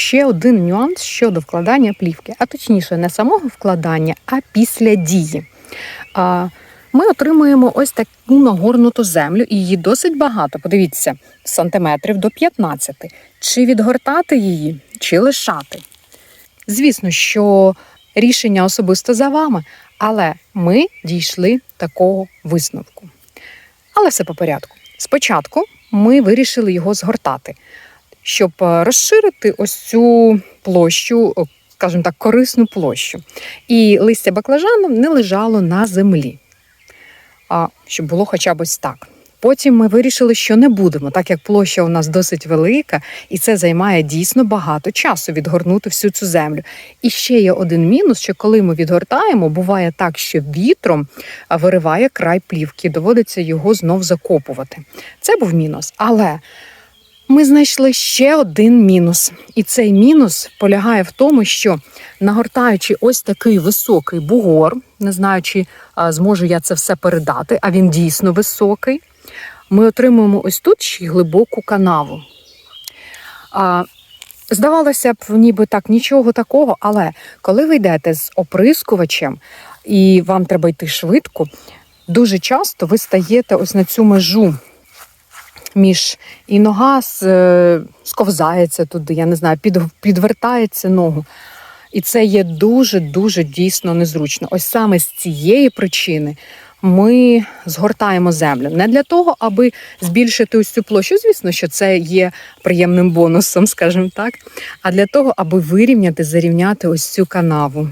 ще один нюанс щодо вкладання плівки, а точніше, не самого вкладання, а після дії. Ми отримуємо ось таку нагорнуту землю, і її досить багато. Подивіться, сантиметрів до 15. Чи відгортати її, чи лишати. Звісно, що рішення особисто за вами, але ми дійшли такого висновку. Але все по порядку. Спочатку ми вирішили його згортати, щоб е, розширити ось цю площу, скажімо так, корисну площу. І листя баклажану не лежало на землі, а щоб було хоча б ось так. Потім ми вирішили, що не будемо, так як площа у нас досить велика, і це займає дійсно багато часу відгорнути всю цю землю. І ще є один мінус: що коли ми відгортаємо, буває так, що вітром вириває край плівки, доводиться його знов закопувати. Це був мінус. Але ми знайшли ще один мінус. І цей мінус полягає в тому, що нагортаючи ось такий високий бугор, не знаю, чи зможу я це все передати, а він дійсно високий. Ми отримуємо ось тут ще глибоку канаву. А, здавалося б, ніби так нічого такого, але коли ви йдете з оприскувачем і вам треба йти швидко, дуже часто ви стаєте ось на цю межу між і нога е, сковзається туди, я не знаю, під, підвертається ногу. І це є дуже-дуже дійсно незручно. Ось саме з цієї причини ми згортаємо землю. Не для того, аби збільшити ось цю площу, звісно, що це є приємним бонусом, скажімо так, а для того, аби вирівняти, зарівняти ось цю канаву.